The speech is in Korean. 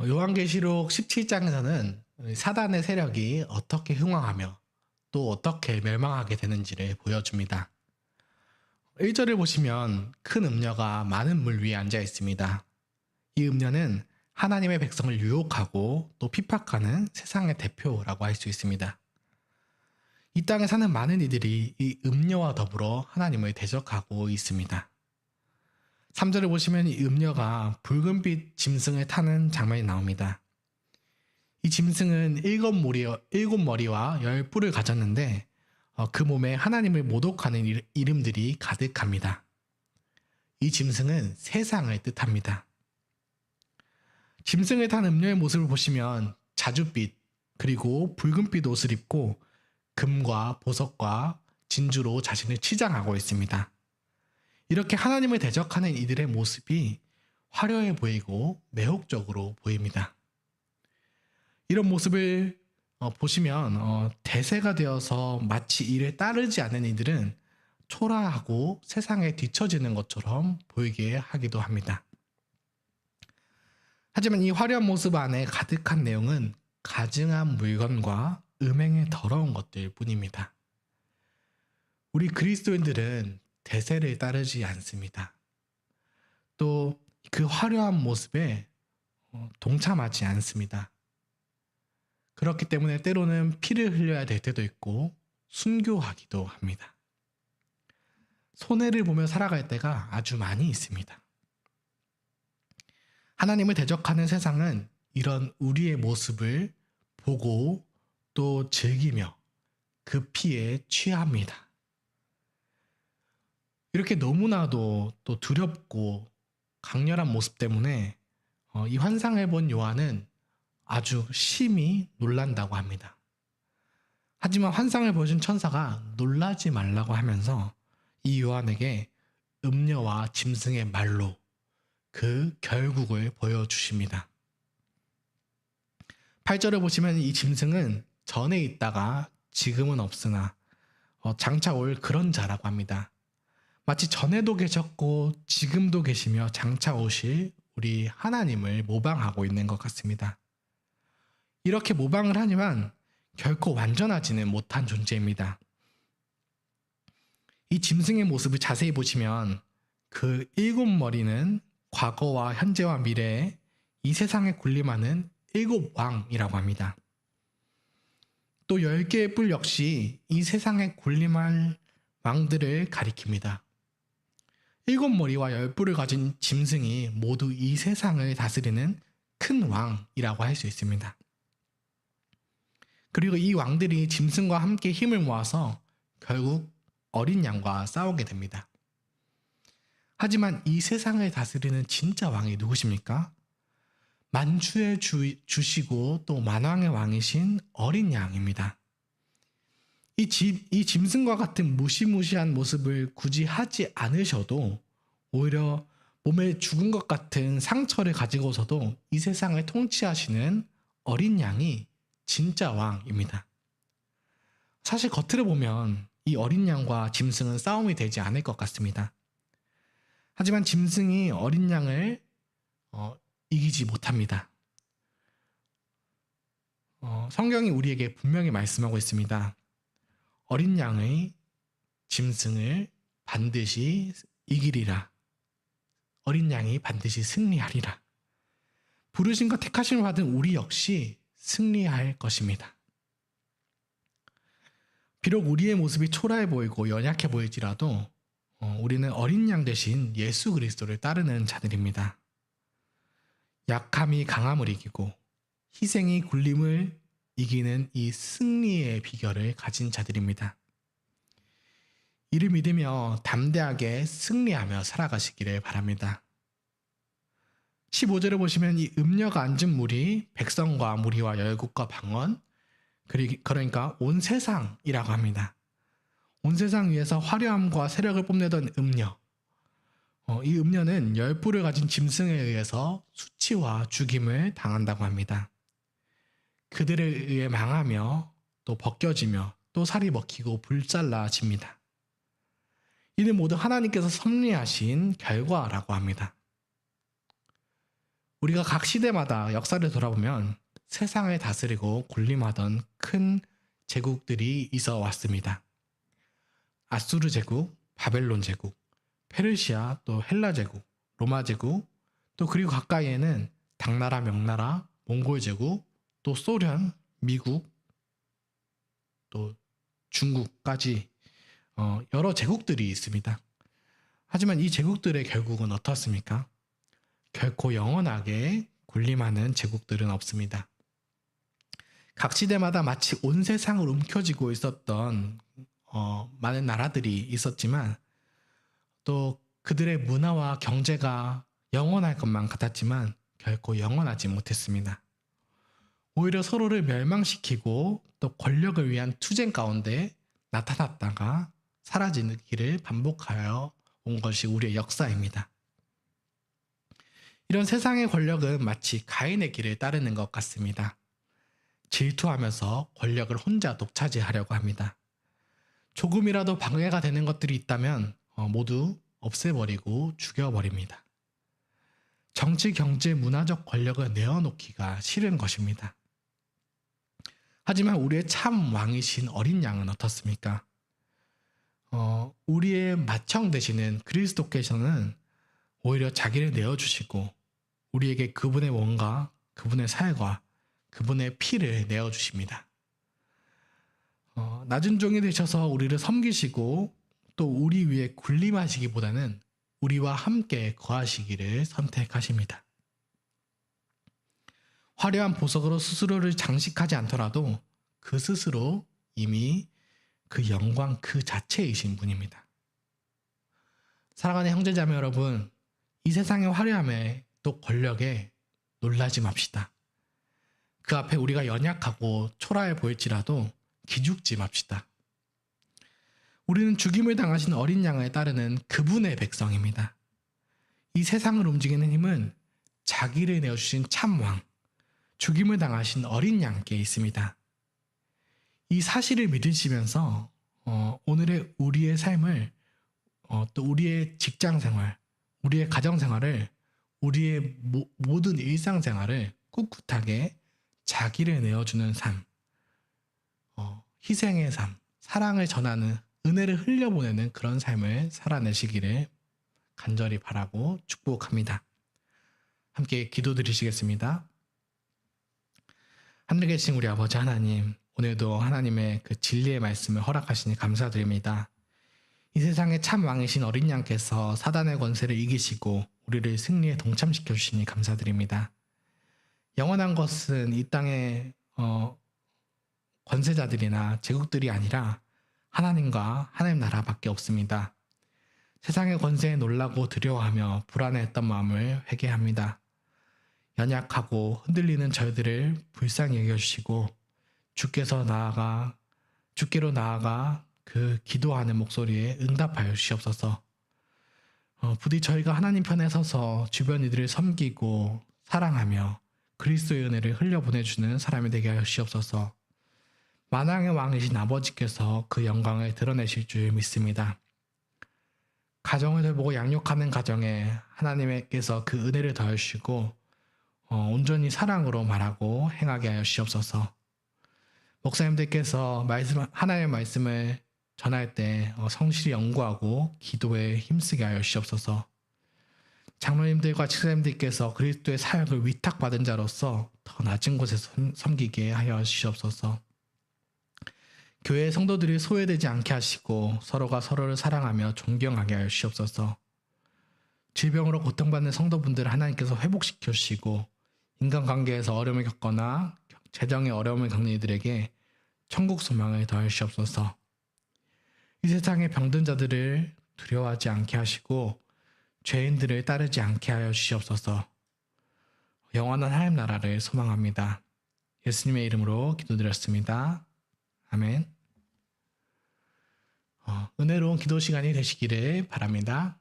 어, 요한계시록 17장에서는 사단의 세력이 어떻게 흥왕하며 또 어떻게 멸망하게 되는지를 보여줍니다. 1절을 보시면 큰 음녀가 많은 물 위에 앉아 있습니다. 이 음녀는 하나님의 백성을 유혹하고 또 핍박하는 세상의 대표라고 할 수 있습니다. 이 땅에 사는 많은 이들이 이 음녀와 더불어 하나님을 대적하고 있습니다. 3절을 보시면 이 음녀가 붉은빛 짐승을 타는 장면이 나옵니다. 이 짐승은 일곱, 머리, 일곱 머리와 열 뿔을 가졌는데 어, 그 몸에 하나님을 모독하는 일- 이름들이 가득합니다. 이 짐승은 세상을 뜻합니다. 짐승을 탄 음녀의 모습을 보시면 자줏빛 그리고 붉은빛 옷을 입고 금과 보석과 진주로 자신을 치장하고 있습니다. 이렇게 하나님을 대적하는 이들의 모습이 화려해 보이고 매혹적으로 보입니다. 이런 모습을 어, 보시면 어, 대세가 되어서 마치 이를 따르지 않는 이들은 초라하고 세상에 뒤처지는 것처럼 보이게 하기도 합니다. 하지만 이 화려한 모습 안에 가득한 내용은 가증한 물건과 음행의 더러운 것들 뿐입니다. 우리 그리스도인들은 대세를 따르지 않습니다. 또 그 화려한 모습에 어, 동참하지 않습니다. 그렇기 때문에 때로는 피를 흘려야 될 때도 있고 순교하기도 합니다. 손해를 보며 살아갈 때가 아주 많이 있습니다. 하나님을 대적하는 세상은 이런 우리의 모습을 보고 또 즐기며 그 피에 취합니다. 이렇게 너무나도 또 두렵고 강렬한 모습 때문에 어, 이 환상을 본 요한은 아주 심히 놀란다고 합니다. 하지만 환상을 보여준 천사가 놀라지 말라고 하면서 이 요한에게 음녀와 짐승의 말로 그 결국을 보여주십니다. 8절을 보시면 이 짐승은 전에 있다가 지금은 없으나 어, 장차 올 그런 자라고 합니다. 마치 전에도 계셨고 지금도 계시며 장차 오실 우리 하나님을 모방하고 있는 것 같습니다. 이렇게 모방을 하지만 결코 완전하지는 못한 존재입니다. 이 짐승의 모습을 자세히 보시면 그 일곱 머리는 과거와 현재와 미래에 이 세상에 군림하는 일곱 왕이라고 합니다. 또 열 개의 뿔 역시 이 세상에 군림할 왕들을 가리킵니다. 일곱 머리와 열 뿔을 가진 짐승이 모두 이 세상을 다스리는 큰 왕이라고 할 수 있습니다. 그리고 이 왕들이 짐승과 함께 힘을 모아서 결국 어린 양과 싸우게 됩니다. 하지만 이 세상을 다스리는 진짜 왕이 누구십니까? 만주의 주, 주시고 또 만왕의 왕이신 어린 양입니다. 이, 지, 이 짐승과 같은 무시무시한 모습을 굳이 하지 않으셔도 오히려 몸에 죽은 것 같은 상처를 가지고서도 이 세상을 통치하시는 어린 양이 진짜 왕입니다. 사실 겉으로 보면 이 어린 양과 짐승은 싸움이 되지 않을 것 같습니다. 하지만 짐승이 어린 양을 어, 이기지 못합니다. 어, 성경이 우리에게 분명히 말씀하고 있습니다. 어린 양의 짐승을 반드시 이기리라. 어린 양이 반드시 승리하리라. 부르심과 택하심을 받은 우리 역시 승리할 것입니다. 비록 우리의 모습이 초라해 보이고 연약해 보일지라도 어, 우리는 어린 양 대신 예수 그리스도를 따르는 자들입니다. 약함이 강함을 이기고 희생이 굴림을 이기는 이 승리의 비결을 가진 자들입니다. 이를 믿으며 담대하게 승리하며 살아가시기를 바랍니다. 15절을 보시면 이 음녀가 앉은 물이 백성과 무리와 열국과 방언 그러니까 온 세상이라고 합니다. 온 세상 위에서 화려함과 세력을 뽐내던 음녀. 어, 이 음녀는 열 뿔을 가진 짐승에 의해서 수치와 죽임을 당한다고 합니다. 그들에 의해 망하며 또 벗겨지며 또 살이 먹히고 불살라집니다. 이는 모두 하나님께서 섭리하신 결과라고 합니다. 우리가 각 시대마다 역사를 돌아보면 세상을 다스리고 군림하던 큰 제국들이 있어 왔습니다. 아수르 제국, 바벨론 제국, 페르시아, 또 헬라 제국, 로마 제국, 또 그리고 가까이에는 당나라, 명나라, 몽골 제국, 또 소련, 미국, 또 중국까지 어, 여러 제국들이 있습니다. 하지만 이 제국들의 결국은 어떻습니까? 결코 영원하게 군림하는 제국들은 없습니다. 각 시대마다 마치 온 세상을 움켜쥐고 있었던 어, 많은 나라들이 있었지만 또 그들의 문화와 경제가 영원할 것만 같았지만 결코 영원하지 못했습니다. 오히려 서로를 멸망시키고 또 권력을 위한 투쟁 가운데 나타났다가 사라지는 길을 반복하여 온 것이 우리의 역사입니다. 이런 세상의 권력은 마치 가인의 길을 따르는 것 같습니다. 질투하면서 권력을 혼자 독차지하려고 합니다. 조금이라도 방해가 되는 것들이 있다면 어, 모두 없애버리고 죽여버립니다. 정치, 경제, 문화적 권력을 내어놓기가 싫은 것입니다. 하지만 우리의 참 왕이신 어린 양은 어떻습니까? 어, 우리의 마청 되시는 그리스도께서는 오히려 자기를 내어주시고 우리에게 그분의 원과 그분의 살과 그분의 피를 내어주십니다. 어, 낮은 종이 되셔서 우리를 섬기시고 또 우리 위에 군림하시기보다는 우리와 함께 거하시기를 선택하십니다. 화려한 보석으로 스스로를 장식하지 않더라도 그 스스로 이미 그 영광 그 자체이신 분입니다. 사랑하는 형제자매 여러분, 이 세상의 화려함에 또 권력에 놀라지 맙시다. 그 앞에 우리가 연약하고 초라해 보일지라도 기죽지 맙시다. 우리는 죽임을 당하신 어린 양에 따르는 그분의 백성입니다. 이 세상을 움직이는 힘은 자기를 내어주신 참왕, 죽임을 당하신 어린 양께 있습니다. 이 사실을 믿으시면서 어, 오늘의 우리의 삶을 어, 또 우리의 직장 생활, 우리의 가정 생활을 우리의 모, 모든 일상 생활을 꿋꿋하게 자기를 내어주는 삶, 어, 희생의 삶, 사랑을 전하는 은혜를 흘려보내는 그런 삶을 살아내시기를 간절히 바라고 축복합니다. 함께 기도드리시겠습니다. 하늘에 계신 우리 아버지 하나님, 오늘도 하나님의 그 진리의 말씀을 허락하시니 감사드립니다. 이 세상의 참 왕이신 어린 양께서 사단의 권세를 이기시고 우리를 승리에 동참시켜 주시니 감사드립니다. 영원한 것은 이 땅의 어, 권세자들이나 제국들이 아니라 하나님과 하나님 나라밖에 없습니다. 세상의 권세에 놀라고 두려워하며 불안해했던 마음을 회개합니다. 연약하고 흔들리는 저희들을 불쌍히 여겨주시고 주께서 나아가 주께로 나아가 그 기도하는 목소리에 응답하여 주시옵소서. 어, 부디 저희가 하나님 편에 서서 주변 이들을 섬기고 사랑하며 그리스도의 은혜를 흘려 보내주는 사람이 되게 하여 주시옵소서. 만왕의 왕이신 아버지께서 그 영광을 드러내실 줄 믿습니다. 가정을 돌보고 양육하는 가정에 하나님께서 그 은혜를 더하시고 어, 온전히 사랑으로 말하고 행하게 하여 주시옵소서. 목사님들께서 말씀 하나님의 말씀을 전할 때 어, 성실히 연구하고 기도에 힘쓰게 하여 주시옵소서. 장로님들과 집사님들께서 그리스도의 사역을 위탁받은 자로서 더 낮은 곳에서 섬기게 하여 주시옵소서. 교회 성도들이 소외되지 않게 하시고 서로가 서로를 사랑하며 존경하게 하여 주시옵소서. 질병으로 고통받는 성도분들을 하나님께서 회복시켜 주시고 인간관계에서 어려움을 겪거나 재정의 어려움을 겪는 이들에게 천국 소망을 더해 주시옵소서. 이 세상의 병든 자들을 두려워하지 않게 하시고 죄인들을 따르지 않게 하여 주시옵소서. 영원한 하나님 나라를 소망합니다. 예수님의 이름으로 기도드렸습니다. 아멘. 어, 은혜로운 기도 시간이 되시기를 바랍니다.